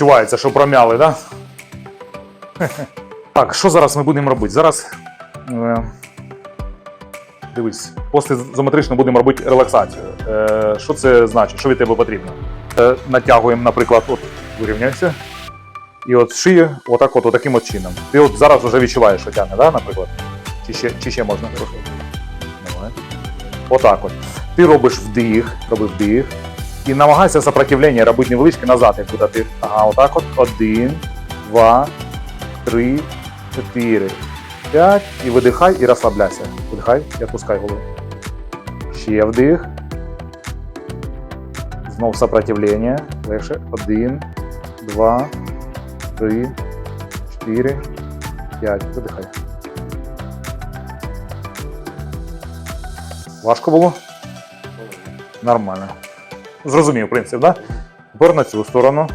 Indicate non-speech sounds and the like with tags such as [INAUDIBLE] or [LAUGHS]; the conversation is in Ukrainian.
відчувається, що промяли? Да? [LAUGHS] Так, що зараз ми будемо робити? Зараз. Е, дивись, після будемо робити релаксацію. Е, що це значить? Що від тебе потрібно? Е, натягуємо, наприклад, от вирівняйся. І от шию, отак от, таким от чином. Ти от зараз вже відчуваєш, що тягне, да, наприклад? Чи ще, чи ще можна? Давай. Отак от. Ти робиш вдих, роби вдих. І намагайся сопротивлення робити невеличке назад, як буде ти. Ага, отак от. Один, два, три, чотири, п'ять. І видихай і розслабляйся. Видихай і відпускай голову. Ще вдих. Знов сопротивлення. Легше. Один, два, три, чотири, п'ять. Видихай. Важко було? Нормально. Зрозумів принцип? Да? Тепер на цю сторону.